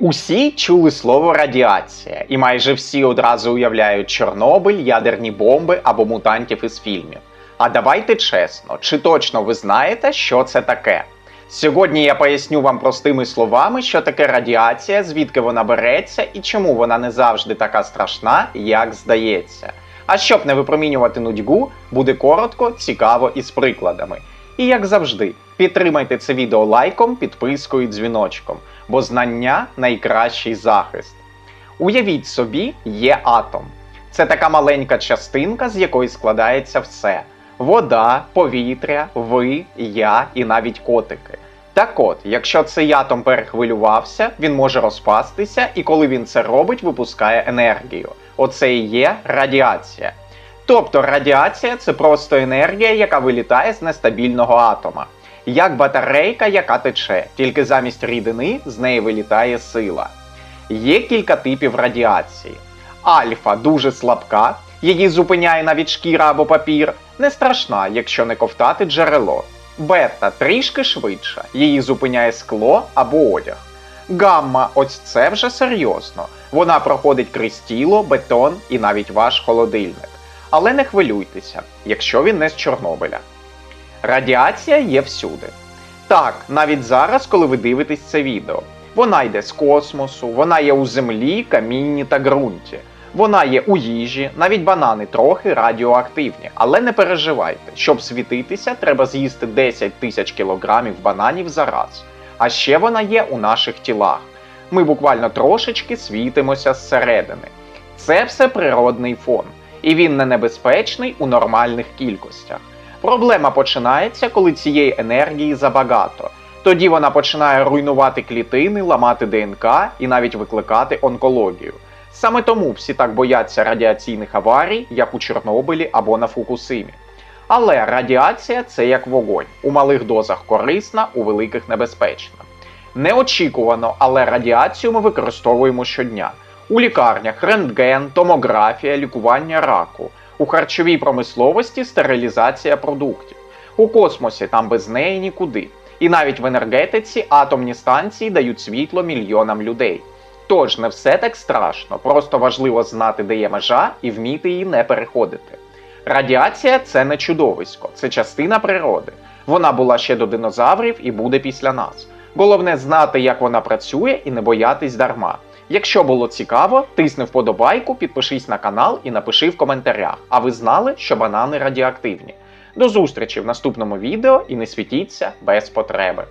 Усі чули слово радіація, і майже всі одразу уявляють Чорнобиль, ядерні бомби або мутантів із фільмів. А давайте чесно, чи точно ви знаєте, що це таке? Сьогодні я поясню вам простими словами, що таке радіація, звідки вона береться і чому вона не завжди така страшна, як здається. А щоб не випромінювати нудьгу, буде коротко, цікаво і з прикладами. І як завжди, підтримайте це відео лайком, підпискою і дзвіночком, бо знання найкращий захист. Уявіть собі, є атом. Це така маленька частинка, з якої складається все: вода, повітря, ви, я і навіть котики. Так от, якщо цей атом перехвилювався, він може розпастися, і коли він це робить, випускає енергію. Оце і є радіація. Тобто радіація це просто енергія, яка вилітає з нестабільного атома. Як батарейка, яка тече, тільки замість рідини з неї вилітає сила. Є кілька типів радіації. Альфа дуже слабка, її зупиняє навіть шкіра або папір, не страшна, якщо не ковтати джерело. Бета трішки швидша, її зупиняє скло або одяг. Гамма, ось це вже серйозно. Вона проходить крізь тіло, бетон і навіть ваш холодильник. Але не хвилюйтеся, якщо він не з Чорнобиля. Радіація є всюди. Так, навіть зараз, коли ви дивитесь це відео. Вона йде з космосу, вона є у землі, камінні та ґрунті. Вона є у їжі, навіть банани трохи радіоактивні. Але не переживайте, щоб світитися, треба з'їсти 10 тисяч кілограмів бананів за раз. А ще вона є у наших тілах. Ми буквально трошечки світимося зсередини. Це все природний фон, і він не небезпечний у нормальних кількостях. Проблема починається, коли цієї енергії забагато. Тоді вона починає руйнувати клітини, ламати ДНК і навіть викликати онкологію. Саме тому всі так бояться радіаційних аварій, як у Чорнобилі або на Фукусимі. Але радіація це як вогонь. У малих дозах корисна, у великих небезпечна. Неочікувано, але радіацію ми використовуємо щодня. У лікарнях рентген, томографія, лікування раку, у харчовій промисловості стерилізація продуктів. У космосі там без неї нікуди. І навіть в енергетиці атомні станції дають світло мільйонам людей. Тож не все так страшно, просто важливо знати, де є межа і вміти її не переходити. Радіація це не чудовисько, це частина природи. Вона була ще до динозаврів і буде після нас. Головне знати, як вона працює, і не боятись дарма. Якщо було цікаво, тисни вподобайку, підпишись на канал і напиши в коментарях. А ви знали, що банани радіоактивні. До зустрічі в наступному відео і не світіться без потреби.